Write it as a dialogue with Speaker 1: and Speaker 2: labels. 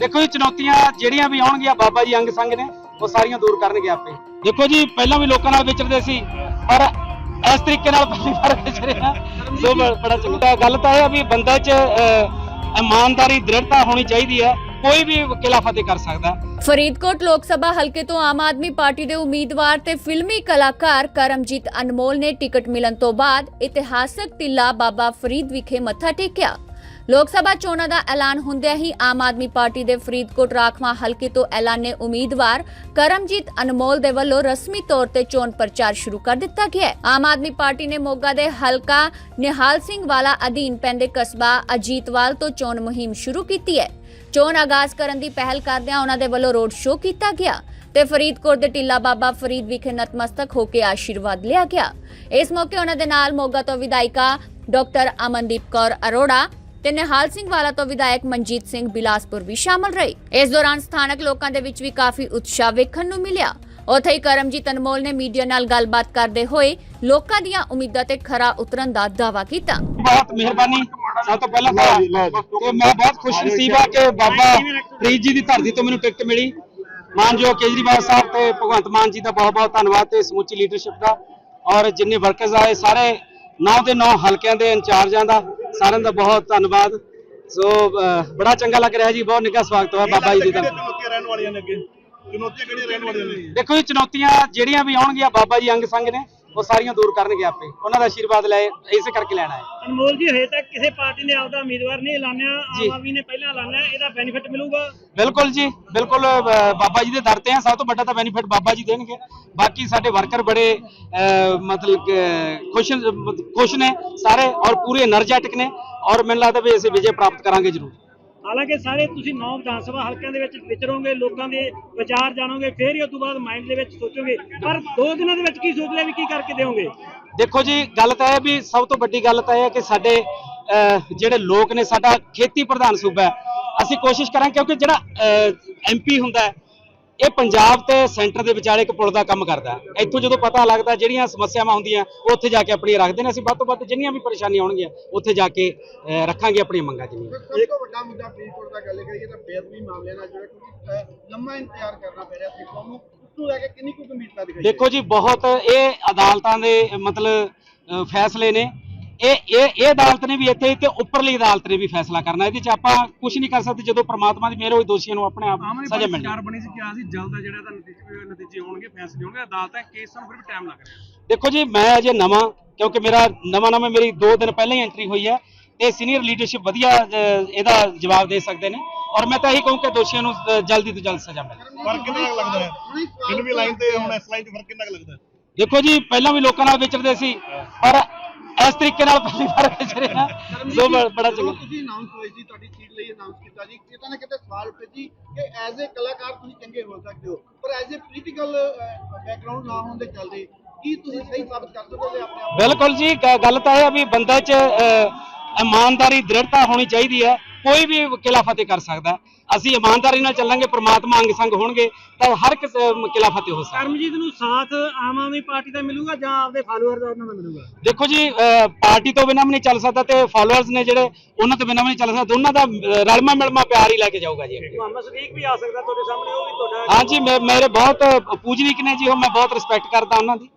Speaker 1: ਦੇਖੋ ਜੀ, ਚੁਣੌਤੀਆਂ ਜਿਹੜੀਆਂ ਵੀ ਆਉਣਗੀਆਂ, ਬਾਬਾ ਜੀ ਅੰਗ ਸੰਗ ਨੇ, ਉਹ ਸਾਰੀਆਂ ਦੂਰ ਕਰਨਗੇ ਆਪੇ। ਦੇਖੋ ਜੀ, ਪਹਿਲਾਂ ਵੀ ਲੋਕਾਂ ਨਾਲ ਵਿਚਰਦੇ ਸੀ, ਪਰ ਇਸ ਤਰੀਕੇ ਨਾਲ ਪਹਿਲੀ ਵਾਰ ਵਿਚਰੇ ਸੋ ਬੜਾ ਚੰਗਾ ਗੱਲ ਤਾਂ ਇਹ ਆ ਵੀ ਬੰਦੇ 'ਚ ਇਮਾਨਦਾਰੀ, ਦ੍ਰਿੜਤਾ ਹੋਣੀ ਚਾਹੀਦੀ ਹੈ। ਕੋਈ ਵੀ ਕਿਲਾ ਫਤਿਹ ਕਰ ਸਕਦਾ।
Speaker 2: ਫਰੀਦਕੋਟ ਲੋਕ ਸਭਾ ਹਲਕੇ ਤੋਂ ਆਮ ਆਦਮੀ ਪਾਰਟੀ ਦੇ ਉਮੀਦਵਾਰ ਤੇ ਫਿਲਮੀ ਕਲਾਕਾਰ ਕਰਮਜੀਤ ਅਨਮੋਲ ਨੇ ਟਿਕਟ ਮਿਲਣ ਤੋਂ ਬਾਅਦ ਇਤਿਹਾਸਕ ਟਿੱਲਾ ਬਾਬਾ ਫਰੀਦ ਵਿਖੇ ਮੱਥਾ ਟੇਕਿਆ। ਲੋਕ ਸਭਾ ਚੋਣਾਂ ਦਾ ਐਲਾਨ ਹੁੰਦਿਆਂ ਹੀ ਆਮ ਆਦਮੀ ਪਾਰਟੀ ਦੇ ਫਰੀਦਕੋਟ ਰਾਖਵਾਂ ਹਲਕੇ ਤੋਂ ਐਲਾਨੇ ਉਮੀਦਵਾਰ ਕਰਮਜੀਤ ਅਨਮੋਲ ਦੇ ਵੱਲੋਂ ਰਸਮੀ ਤੌਰ ਤੇ ਚੋਣ ਪ੍ਰਚਾਰ ਸ਼ੁਰੂ ਕਰ ਦਿੱਤਾ ਗਿਆ ਹੈ। ਆਮ ਆਦਮੀ ਪਾਰਟੀ ਨੇ ਮੋਗਾ ਦੇ ਹਲਕਾ ਨਿਹਾਲ ਸਿੰਘ ਵਾਲਾ ਅਧੀਨ ਪੈਂਦੇ ਕਸਬਾ ਅਜੀਤਵਾਲ ਤੋਂ ਚੋਣ ਮੁਹਿੰਮ ਸ਼ੁਰੂ ਕੀਤੀ ਹੈ। ਚੋਣ ਆਗਾਜ਼ ਕਰਨ ਦੀ ਪਹਿਲ ਕਰਦਿਆਂ ਉਹਨਾਂ ਦੇ ਵੱਲੋਂ ਰੋਡ ਸ਼ੋਅ ਕੀਤਾ ਗਿਆ ਤੇ ਫਰੀਦਕੋਟ ਦੇ ਟਿੱਲਾ ਬਾਬਾ ਫਰੀਦ ਵਿਖੇ ਨਤਮਸਤਕ ਹੋ ਕੇ ਆਸ਼ੀਰਵਾਦ ਲਿਆ ਗਿਆ। ਇਸ ਮੌਕੇ ਉਹਨਾਂ ਦੇ ਨਾਲ ਮੋਗਾ ਤੋਂ ਵਿਧਾਇਕਾ ਡਾਕਟਰ ਅਮਨਦੀਪ ਕੌਰ ਅਰੋੜਾ ਤੇ ਨਿਹਾਲ ਸਿੰਘ ਵਾਲਾ ਤੋਂ ਵਿਧਾਇਕ ਮਨਜੀਤ ਸਿੰਘ ਬਿਲਾਸਪੁਰ ਵੀ ਸ਼ਾਮਲ ਰਹੇ। ਇਸ ਦੌਰਾਨ ਸਥਾਨਕ ਲੋਕਾਂ ਦੇ ਵਿੱਚ ਵੀ ਕਾਫੀ ਉਤਸ਼ਾਹ ਵੇਖਣ ਨੂੰ ਮਿਲਿਆ। ਉੱਥੇ ਹੀ ਕਰਮਜੀਤ ਅਨਮੋਲ ਨੇ ਮੀਡੀਆ ਨਾਲ ਗੱਲਬਾਤ ਕਰਦੇ ਹੋਏ ਲੋਕਾਂ ਦੀਆਂ ਉਮੀਦਾਂ ਤੇ ਖਰਾ ਉਤਰਨ ਦਾ ਦਾਅਵਾ ਕੀਤਾ।
Speaker 1: ਬਹੁਤ ਮਿਹਰਬਾਨੀ। ਸਭ ਤੋਂ ਪਹਿਲਾਂ ਤਾਂ ਤੇ ਮੈਂ ਬਹੁਤ ਖੁਸ਼ ਨਸੀਬ ਆ ਕਿ ਬਾਬਾ ਫਰੀਦ ਜੀ ਦੀ ਧਰਤੀ ਤੋਂ ਮੈਨੂੰ ਟਿਕਟ ਮਿਲੀ। ਮਾਨਯੋਗ ਕੇਜਰੀਵਾਲ ਸਾਹਿਬ ਤੇ ਭਗਵੰਤ ਮਾਨ ਜੀ ਦਾ ਬਹੁਤ ਬਹੁਤ ਧੰਨਵਾਦ ਤੇ ਸਮੁੱਚੀ ਲੀਡਰਸ਼ਿਪ ਦਾ। ਔਰ ਜਿੰਨੇ ਵਰਕਰਸ ਆਏ ਸਾਰੇ ਨੌ ਦੇ ਨੌ ਹਲਕਿਆਂ ਦੇ ਇੰਚਾਰਜਾਂ ਦਾ ਸਾਰਿਆਂ ਦਾ ਬਹੁਤ ਧੰਨਵਾਦ। ਸੋ ਬੜਾ ਚੰਗਾ ਲੱਗ ਰਿਹਾ ਜੀ ਬਹੁਤ ਨਿੱਘਾ ਸਵਾਗਤ ਹੋਇਆ ਬਾਬਾ ਜੀ ਦੀ।
Speaker 3: ਚੁਣੌਤੀਆਂ ਰਹਿਣ ਵਾਲੀਆਂ ਨੇ ਅੱਗੇ। ਚੁਣੌਤੀਆਂ ਕਿਹੜੀਆਂ ਰਹਿਣ ਵਾਲੀਆਂ ਨੇ?
Speaker 1: ਦੇਖੋ ਜੀ ਚੁਣੌਤੀਆਂ ਜਿਹੜੀਆਂ ਵੀ ਆਉਣਗੀਆਂ ਬਾਬਾ ਜੀ ਅੰਗ ਸੰਗ ਨੇ। ਉਹ ਸਾਰੀਆਂ ਦੂਰ ਕਰਨਗੇ ਆਪੇ। ਉਹਨਾਂ ਦਾ ਆਸ਼ੀਰਵਾਦ ਲੈ ਇਸੇ ਕਰਕੇ ਲੈਣਾ ਹੈ।
Speaker 4: ਅਨਮੋਲ ਜੀ ਹਜੇ ਤੱਕ ਕਿਸੇ ਪਾਰਟੀ ਨੇ ਆਪਦਾ ਉਮੀਦਵਾਰ ਨਹੀਂ ਐਲਾਨਿਆ। ਆਮ ਆਦਮੀ ਨੇ ਪਹਿਲਾਂ ਐਲਾਨਿਆ ਇਹਦਾ ਬੈਨੀਫਿਟ ਮਿਲੂਗਾ?
Speaker 1: ਬਿਲਕੁਲ ਜੀ ਬਿਲਕੁਲ ਬਾਬਾ ਜੀ ਦੇ ਦਰ ਤੇ ਆ। ਸਭ ਤੋਂ ਵੱਡਾ ਤਾਂ ਬੈਨੀਫਿਟ ਬਾਬਾ ਜੀ ਦੇਣਗੇ। ਬਾਕੀ ਸਾਡੇ ਵਰਕਰ ਬੜੇ ਅਹ, ਮਤਲਬ ਖੁਸ਼ ਖੁਸ਼ ਨੇ ਸਾਰੇ ਔਰ ਪੂਰੇ એનર્ਜੈਟਿਕ ਨੇ। ਔਰ ਮੈਨੂੰ ਲੱਗਦਾ ਵੀ ਅਸੀਂ ਵਿਜੇ ਪ੍ਰਾਪਤ ਕਰਾਂਗੇ ਜ਼ਰੂਰ।
Speaker 4: ਹਾਲਾਂਕਿ ਸਾਰੇ ਤੁਸੀਂ ਨੌ ਵਿਧਾਨ ਸਭਾ ਹਲਕਿਆਂ ਦੇ ਵਿੱਚ ਵਿਚਰੋਗੇ ਲੋਕਾਂ ਦੇ ਵਿਚਾਰ ਜਾਣੋਗੇ ਫਿਰ ਹੀ ਉਸ ਤੋਂ ਬਾਅਦ ਮਾਈਂਡ ਦੇ ਵਿੱਚ ਸੋਚੋਗੇ। ਪਰ ਦੋ ਦਿਨਾਂ ਦੇ ਵਿੱਚ ਕੀ ਸੋਚ ਲਿਆ ਵੀ ਕੀ ਕਰਕੇ ਦੇਵੋਗੇ
Speaker 1: ਦੇਖੋ ਜੀ ਗੱਲ ਤਾਂ ਇਹ ਵੀ ਸਭ ਤੋਂ ਵੱਡੀ ਗੱਲ ਤਾਂ ਇਹ ਹੈ ਕਿ ਸਾਡੇ ਅਹ, ਜਿਹੜੇ ਲੋਕ ਨੇ ਸਾਡਾ ਖੇਤੀ ਪ੍ਰਧਾਨ ਸੂਬਾ ਹੈ। ਅਸੀਂ ਕੋਸ਼ਿਸ਼ ਕਰਾਂ ਕਿਉਂਕਿ ਜਿਹੜਾ ਐਮਪੀ ਹੁੰਦਾ ਹੈ ਇਹ ਪੰਜਾਬ ਤੇ ਸੈਂਟਰ ਦੇ ਵਿਚਾਲੇ ਇੱਕ ਪੁਲ ਦਾ ਕੰਮ ਕਰਦਾ ਇੱਥੋਂ ਜਦੋਂ ਪਤਾ ਲੱਗਦਾ ਜਿਹੜੀਆਂ ਸਮੱਸਿਆਵਾਂ ਹੁੰਦੀਆਂ ਉੱਥੇ ਜਾ ਕੇ ਆਪਣੀਆਂ ਰੱਖਦੇ ਨੇ ਅਸੀਂ ਵੱਧ ਤੋਂ ਵੱਧ ਜਿੰਨੀਆਂ ਵੀ ਪਰੇਸ਼ਾਨੀਆਂ ਆਉਣਗੀਆਂ ਉੱਥੇ ਜਾ ਕੇ ਰੱਖਾਂਗੇ ਆਪਣੀਆਂ ਮੰਗਾਂ ਜਿੰਨੀਆਂ।
Speaker 5: ਵੱਡਾ ਮੁੱਦਾ ਫਰੀਦਕੋਟ ਦਾ ਗੱਲ ਕਰੀਏ ਤਾਂ ਬੇਅਦਬੀ ਮਾਮਲੇ ਨਾਲ ਜਿਹੜਾ ਕਿਉਂਕਿ ਅਹ, ਲੰਮਾ ਇੰਤਜ਼ਾਰ ਕਰਨਾ ਪੈ ਰਿਹਾ ਸੀ ਨੂੰ। ਉਸਨੂੰ ਲੈ ਕੇ ਕਿੰਨੀ ਕੁ ਗੰਭੀਰਤਾ ਦਿਖਾਈ
Speaker 1: ਦੇਖੋ ਜੀ ਬਹੁਤ ਇਹ ਅਦਾਲਤਾਂ ਦੇ ਮਤਲਬ ਫੈਸਲੇ ਨੇ। ਇਹ ਇਹ ਇਹ ਅਦਾਲਤ ਨੇ ਵੀ ਇੱਥੇ ਤੇ ਉੱਪਰਲੀ ਅਦਾਲਤ ਨੇ ਵੀ ਫੈਸਲਾ ਕਰਨਾ ਇਹਦੇ 'ਚ ਆਪਾਂ ਕੁਝ ਨਹੀਂ ਕਰ ਸਕਦੇ ਜਦੋਂ ਪ੍ਰਮਾਤਮਾ ਦੀ ਮਿਹਰ ਹੋਈ ਦੋਸ਼ੀਆਂ ਨੂੰ ਆਪਣੇ ਆਪ ਸਜ਼ਾ ਮਿਲਣੀ।
Speaker 6: ਸਰਕਾਰ ਬਣੀ ਸੀ ਕਿਹਾ ਸੀ ਜਲਦ ਆ ਜਿਹੜਾ ਤਾਂ ਨਤੀਜੇ ਨਤੀਜੇ ਹੋਣਗੇ ਫੈਸਲੇ ਹੋਣਗੇ ਅਦਾਲਤਾਂ ਕੇਸਾਂ ਨੂੰ ਫਿਰ ਵੀ ਟਾਈਮ ਲੱਗ ਰਿਹਾ।
Speaker 1: ਦੇਖੋ ਜੀ ਮੈਂ ਅਜੇ ਨਵਾਂ ਕਿਉਂਕਿ ਮੇਰਾ ਨਵਾਂ ਨਵਾਂ ਮੇਰੀ 2 ਦਿਨ ਪਹਿਲਾਂ ਹੀ ਐਂਟਰੀ ਹੋਈ ਹੈ ਤੇ ਸੀਨੀਅਰ ਲੀਡਰਸ਼ਿਪ ਵਧੀਆ ਇਹਦਾ ਜਵਾਬ ਦੇ ਸਕਦੇ ਨੇ ਔਰ ਮੈਂ ਤਾਂ ਇਹੀ ਕਹੂੰ ਕਿ ਦੋਸ਼ੀਆਂ ਨੂੰ ਜਲਦੀ ਤੋਂ ਜਲਦ ਸਜ਼ਾ ਮਿਲੇ।
Speaker 3: ਫ਼ਰਕ ਕਿੰਨਾ ਲੱਗਦਾ ਹੈ? ਫਿਲਮੀ ਲਾਈਨ ਤੇ ਹੁਣ ਇਸ ਲਾਈਨ 'ਚ ਫ਼ਰਕ ਕਿੰਨਾ ਲੱਗਦਾ
Speaker 1: ਦੇਖੋ ਜੀ ਪਹਿਲਾਂ ਵੀ ਲੋਕਾਂ ਨਾਲ ਵਿਚਰਦੇ ਸੀ ਪਰ ਇਸ ਤਰੀਕੇ ਨਾਲ ਪਹਿਲੀ ਵਾਰ ਵਿਚਰੇ ਆ। ਸੋ ਬ- ਬੜਾ ਚੰਗਾ।
Speaker 5: ਤੁਸੀਂ ਅਨਾਉਂਸ ਹੋਈ ਸੀ ਤੁਹਾਡੀ ਸੀਟ ਲਈ ਅਨਾਉਂਸ ਕੀਤਾ ਜੀ ਕਿਤੇ ਨਾ ਕਿਤੇ ਸਵਾਲ ਉੱਠੇ ਜੀ ਕਿ ਐਜ਼ ਅ ਕਲਾਕਾਰ ਤੁਸੀਂ ਚੰਗੇ ਹੋ ਸਕਦੇ ਹੋ ਪਰ ਐਜ਼ ਅ ਪੋਲੀਟੀਕਲ ਬੈਕਗ੍ਰਾਉਂਡ ਨਾ ਹੋਣ ਦੇ ਚੱਲਦੇ ਕੀ ਤੁਸੀਂ ਸਹੀ ਸਾਬਤ ਕਰ ਸਕੋਗੇ ਆਪਣੇ ਆਪ ਨੂੰ?
Speaker 1: ਬਿਲਕੁਲ ਜੀ ਗ- ਗੱਲ ਤਾਂ ਇਹ ਆ ਵੀ ਬੰਦੇ 'ਚ ਅਹ, ਇਮਾਨਦਾਰੀ ਦ੍ਰਿੜਤਾ ਹੋਣੀ ਚਾਹੀਦੀ ਹੈ। ਕੋਈ ਵੀ ਕਿਲਾ ਫਤਿਹ ਕਰ ਸਕਦਾ। ਅਸੀਂ ਇਮਾਨਦਾਰੀ ਨਾਲ ਚੱਲਾਂਗੇ ਪ੍ਰਮਾਤਮਾ ਅੰਗ ਸੰਗ ਹੋਣਗੇ ਤਾਂ ਹਰ ਇੱਕ ਕਿਲਾ ਫਤਿਹ ਹੋ ਸਕਦਾ
Speaker 4: ਕਰਮਜੀਤ ਨੂੰ ਸਾਥ ਆਮ ਆਦਮੀ ਪਾਰਟੀ ਦਾ ਮਿਲੂਗਾ ਜਾਂ ਆਪਦੇ ਫਾਲੋਅਰ ਦਾ ਉਹਨਾਂ ਦਾ ਮਿਲੂਗਾ
Speaker 1: ਦੇਖੋ ਜੀ ਪਾਰਟੀ ਤੋਂ ਬਿਨਾਂ ਵੀ ਨਹੀਂ ਚੱਲ ਸਕਦਾ ਤੇ ਫਾਲੋਅਰਸ ਨੇ ਜਿਹੜੇ ਉਹਨਾਂ ਤੋਂ ਬਿਨਾਂ ਵੀ ਨਹੀਂ ਚੱਲ ਸਕਦਾ ਦੋਨਾਂ ਦਾ ਰਲਮਾ ਮਿਲਮਾ ਪਿਆਰ ਹੀ ਲੈ ਕੇ ਜਾਊਗਾ ਜੀ।
Speaker 4: ਮੁਹੰਮਦ ਸਦੀਕ ਵੀ ਆ ਸਕਦਾ ਤੁਹਾਡੇ ਸਾਹਮਣੇ ਉਹ ਵੀ ਤੁਹਾਡਾ
Speaker 1: ਹਾਂਜੀ ਮੇਰੇ ਬਹੁਤ ਪੂਜਨੀਕ ਨੇ ਜੀ ਉਹ ਮੈਂ ਬਹੁਤ ਰਿਸਪੈਕਟ ਕਰਦਾ ਉਹਨਾਂ ਦੀ